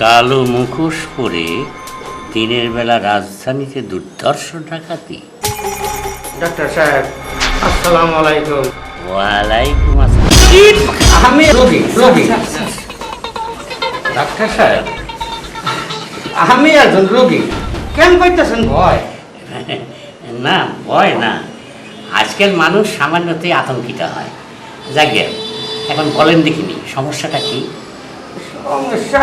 কালো মুখোশ পরে দিনের বেলা রাজধানীতে দুর্ধর্ষ ডাকাতি। ডাক্তার সাহেব আসসালামু আলাইকুম। ওয়ালাইকুম আসসালাম। আমি রোগী রোগী। ডাক্তার সাহেব আমি একজন রোগী। কেন কইতেছেন ভয়? না ভয় না। আজকাল মানুষ সামান্যতেই আতঙ্কিত হয়। যাকে এখন বলেন দেখিনি সমস্যাটা কি? সমস্যা?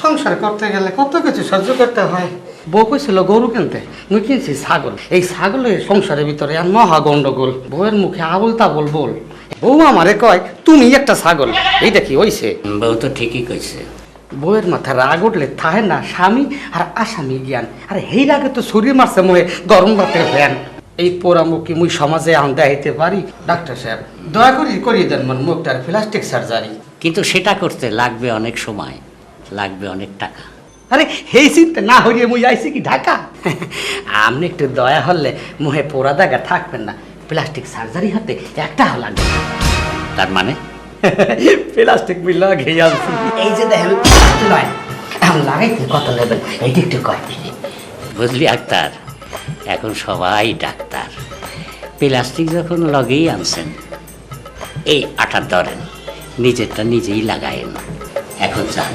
সংসার করতে গেলে কত কিছু সহ্য করতে হয়? বউ কইছিল গরু কিনতে মুই কিনছি ছাগল। এই ছাগলের সংসারের ভিতরে আর মহা গন্ডগোল। বউয়ের মুখে আবল তাবল বল। বউ আমারে কয় তুমি একটা ছাগল। এইটা কি হইছে? বউ তো ঠিকই কইছে। বউয়ের মাথায় রাগ উঠলে থাহে না স্বামী আর আসামি জ্ঞান। আর হেই রাগে তো শরীর মারছে মোহে গরম ভাতের ফ্যান। এই পোড়ামুখী মুই সমাজে আন দেখাইতে পারি? ডাক্তার সাহেব দয়া করি করিয়ে দেন মন মুখটার প্লাস্টিক সার্জারি। কিন্তু সেটা করতে লাগবে অনেক সময় লাগবে অনেক টাকা। আরে হেই চিন্তা না হইয়ে মুই আইছি কি ঢাকা? আপনি একটু দয়া হলে মুহে পোড়া দাগা থাকবেন না। প্লাস্টিক সার্জারি হতে একটা লাগবে। তার মানে? প্লাস্টিক বিল খেয়ে আসছি এই যে দেখেন নয়? লাগাইতে কত নেবেন এইটি একটু কয়। বুঝলি আক্তার? এখন সবাই ডাক্তার। প্লাস্টিক যখন লগেই আনছেন এই আটার ধরেন নিজেরটা নিজেই লাগায়েন। এখন যান।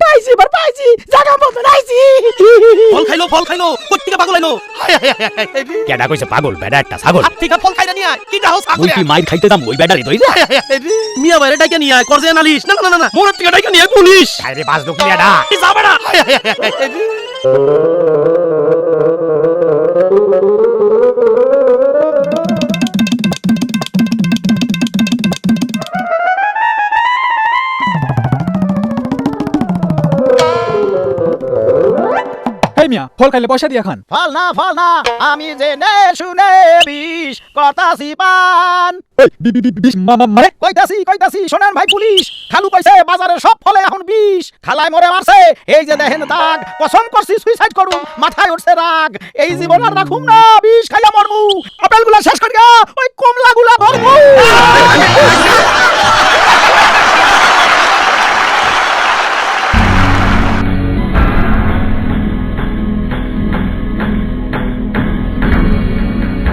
পাইছি এবার পাইছি। জায়গা মতো নাইছি। ফল খাইলো ফল খাইলো। কোত্তিকা পাগল হায় কেডা কইছে পাগল বেডা একটা ছাগল? হাত ফল খাইরা নিয়ে কি দাও ছাগল? মুই কি মাইর খাইতে দাম ওই বেডারি দই হায় হায় হায় রে। মিয়া বাইরে ডাইকা নিয়ে করজে নালিশ না না না না মোর থেকে ডাইকা নিয়ে পুলিশ। আরে বাস দো কিয়াডা এই যাবে না মিয়া ফল খাইলে পয়সা দিয়া খান। ফল না ফল না আমি জেনে শুনে বিষ কথাছি পান। বিষ মানে? কইতাছি কইতাছি শোনেন ভাই পুলিশ খালু কইছে বাজারে সব ফলে এখন বিষ। খালায় মরে মারছে এই যে দেখেন দাগ কসম করছি সুইসাইড করুম মাথায় উঠছে রাগ। এই জীবন আর রাখুম না বিষ খাইয়া মরমু। আপেলগুলা শেষ করিয়া